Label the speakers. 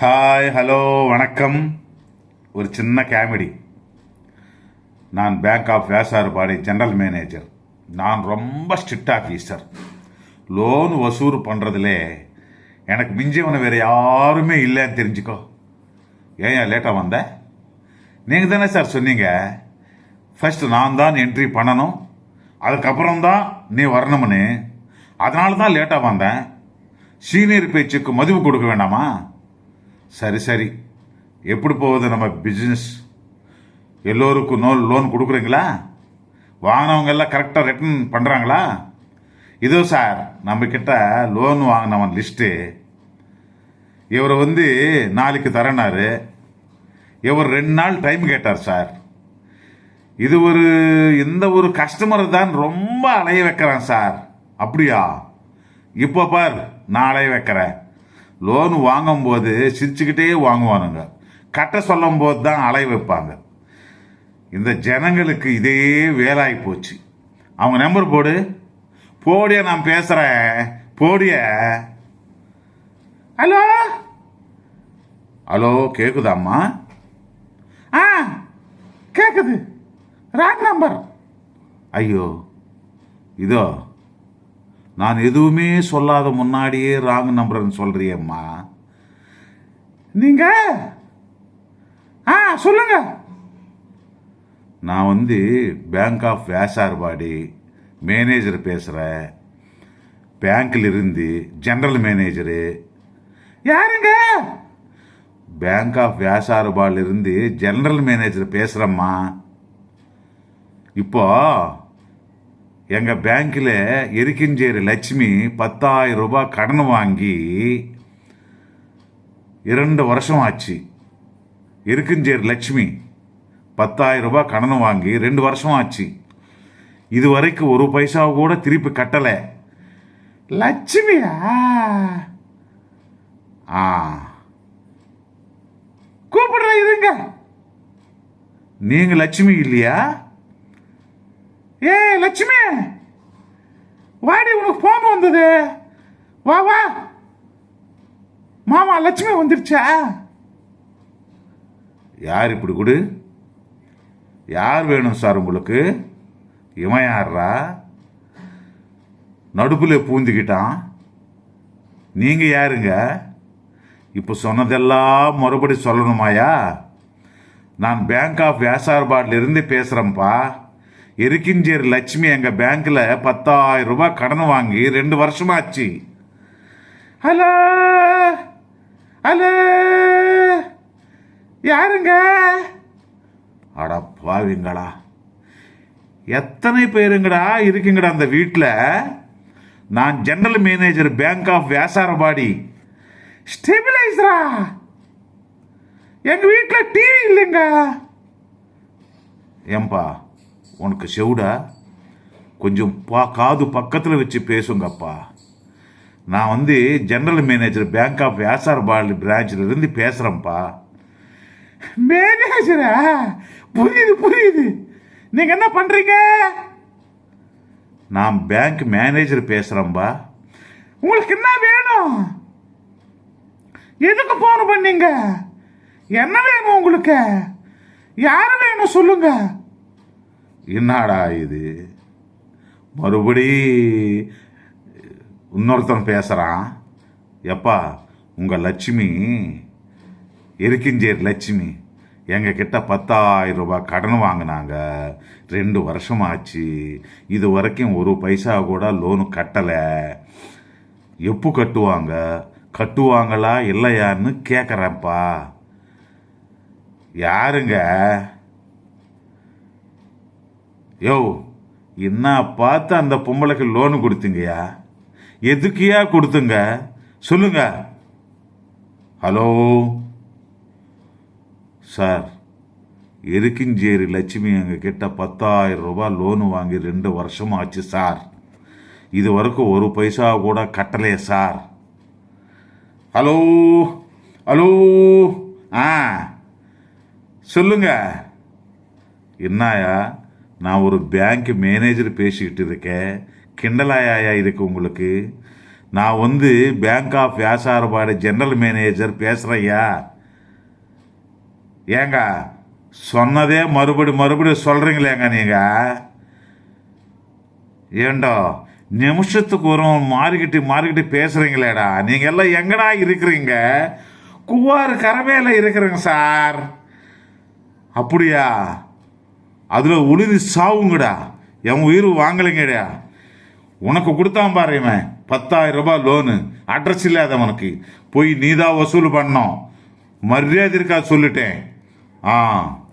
Speaker 1: Hi hello வணக்கம். ஒரு சின்ன காமெடி நான் bank of Vyasarpadi general manager நான் ரொம்ப ஸ்ட்ரிக்ட் ஆஃபீஸர் லோன் வசூல் பண்ணுறதுலே எனக்கு மிஞ்சவனை வேறு யாருமே இல்லைன்னு தெரிஞ்சுக்கோ. ஏன் லேட்டாக வந்த? நீங்கள் தானே சார் சொன்னீங்க. ஃபஸ்ட்டு நான் தான் என்ட்ரி பண்ணணும். அதுக்கப்புறம் தான் நீ வரணும்னு. அதனால தான் லேட்டாக வந்தேன். சீனியர் பேச்சுக்கு மதிப்பு கொடுக்க வேண்டாமா? சரி சரி. எப்படி போகுது நம்ம பிஸ்னஸ் எல்லோருக்கும் நோ லோன் கொடுக்குறீங்களா? வாங்கினவங்க எல்லாம் கரெக்டாக ரிட்டர்ன் பண்ணுறாங்களா இதோ சார் நம்மக்கிட்ட லோன் வாங்கினவன் லிஸ்ட்டு இவர் வந்து நாளைக்கு தரனார் இவர் ரெண்டு நாள் டைம் கேட்டார் சார் இது ஒரு இந்த ஒரு கஸ்டமர் தான் ரொம்ப அலைய வைக்கிறேன் சார் அப்படியா? இப்போ பார் நான் அலைய வைக்கிறேன். லோன் வாங்கும்போது சிரிச்சுக்கிட்டே வாங்குவானுங்க. கட்ட சொல்லும் போது தான் அலை வைப்பாங்க. இந்த ஜனங்களுக்கு இதே வேலாகி போச்சு. அவங்க நம்பர் போடு. போடிய நான் பேசுகிறேன் போடிய? ஹலோ? ஹலோ கேட்குதாம்மா ஆ கேட்குது ராங் நம்பர். ஐயோ இதோ. நான் எதுவுமே சொல்லாத முன்னாடியே ராங் நம்பர்னு சொல்றியம்மா. நீங்க? ஆ சொல்லுங்க. நான் வந்து பேங்க் ஆஃப் வேசார்பாடி மேனேஜர் பேசுகிறேன் பேங்க்ல இருந்து ஜெனரல் மேனேஜரு யாருங்க? பேங்க் ஆஃப் வியாசாரபாடில இருந்து ஜெனரல் மேனேஜர் பேசுகிறேம்மா இப்போ எங்கள் பேங்க்கில் எரிக்கிஞ்சேரி லட்சுமி பத்தாயிரம் ரூபாய் கடன் வாங்கி இரண்டு வருஷம் ஆச்சு. எருக்கஞ்சேரி லட்சுமி பத்தாயிரம் ரூபாய் கடன் வாங்கி ரெண்டு வருஷம் ஆச்சு. இது வரைக்கும் ஒரு பைசா கூட திருப்பி கட்டலை. லட்சுமியா? ஆ. கூப்பிடுற இருங்க. நீங்க லட்சுமி இல்லையா? ஏ லட்சுமி! வாடி உனக்கு போன் வந்தது. வா வா. மாமா லட்சுமி வந்துருச்சா? யார் இப்படி கொடு? யார் வேணும் சார் உங்களுக்கு? இவன் யாரா நடுப்பில் பூந்துக்கிட்டான். நீங்கள் யாருங்க? இப்போ சொன்னதெல்லாம் மறுபடி சொல்லணுமாயா நான் பேங்க் ஆஃப் வியாசார்பாட்லேருந்து பேசுகிறேன்ப்பா எருக்கிஞ்சேரி லட்சுமி எங்க பேங்க்ல பத்தாயிரம் ரூபாய் கடன் வாங்கி ரெண்டு வருஷமாச்சு. ஹலோ? ஹலோ? யாருங்க? அட பாவிங்களா. எத்தனை பேருங்கடா இருக்குங்கடா அந்த வீட்டில் நான் general manager bank of Vyasarpadi ஸ்டெபிலைசரா எங்க வீட்டில் டிவி இல்லைங்க. ஏம்பா உனக்கு செவுடா. கொஞ்சம் பா காது பக்கத்தில் வச்சு பேசுங்கப்பா. நான் வந்து general manager bank of Vyasarpadi பிரான்ச்சில் இருந்து பேசுகிறேன்ப்பா மேனேஜரா புரியுது புரியுது. நீங்கள் என்ன பண்ணுறீங்க நான் பேங்க் மேனேஜர் பேசுகிறேன்பா உங்களுக்கு என்ன வேணும்? எதுக்கு ஃபோன் பண்ணீங்க? என்ன வேணும் உங்களுக்கு? யார் வேணும் சொல்லுங்க? என்னடா இது? மறுபடி இன்னொருத்தன் பேசுகிறான் எப்பா உங்கள் லட்சுமி? எருக்கிஞ்சேரி லட்சுமி எங்க கிட்ட பத்தாயிரம் ரூபாய் கடன் வாங்கினாங்க. ரெண்டு வருஷம் ஆச்சு இது வரைக்கும் ஒரு பைசா கூட லோனு கட்டலை. எப்போ கட்டுவாங்க? கட்டுவாங்களா இல்லையான்னு கேட்குறேன்ப்பா யாருங்க? யோ என்ன பார்த்து அந்த பொம்பளைக்கு லோனு கொடுத்தீங்கயா? எதுக்கியா கொடுத்துங்க? சொல்லுங்க. ஹலோ? சார் எருக்கிஞ்சேரி லட்சுமி எங்கள் கிட்ட பத்தாயிரம் ரூபாய் லோனு வாங்கி ரெண்டு வருஷம் ஆச்சு சார். இது வரைக்கும் ஒரு பைசா கூட கட்டலையே சார். ஹலோ? ஹலோ? ஆ சொல்லுங்க. என்னயா நான் ஒரு பேங்க் மேனேஜர் பேசிக்கிட்டு இருக்கேன். கிண்டலாயா இருக்கு உங்களுக்கு? நான் வந்து bank of Vyasarpadi general manager பேசுகிறேயா ஏங்க சொன்னதே மறுபடி மறுபடியும் சொல்கிறீங்களேங்க நீங்கள் ஏண்டா நிமிஷத்துக்கு ஒரு மாறிக்கிட்டு மாறிக்கிட்டு பேசுகிறீங்களேடா நீங்கள் எல்லாம் எங்கடா இருக்கிறீங்க? குவாறு கரவேல இருக்கிறேங்க சார். அப்படியா? அதில் உழுதி சாவுங்கடா. என் உயிர் வாங்கலைங்கடா. உனக்கு கொடுத்தான் பாரு இவன். பத்தாயிரம் ரூபாய் லோனு அட்ரஸ் இல்லாத உனக்கு போய் நீதான் வசூல் பண்ணோம் மரியாதை இருக்கா சொல்லிட்டேன். ஆ.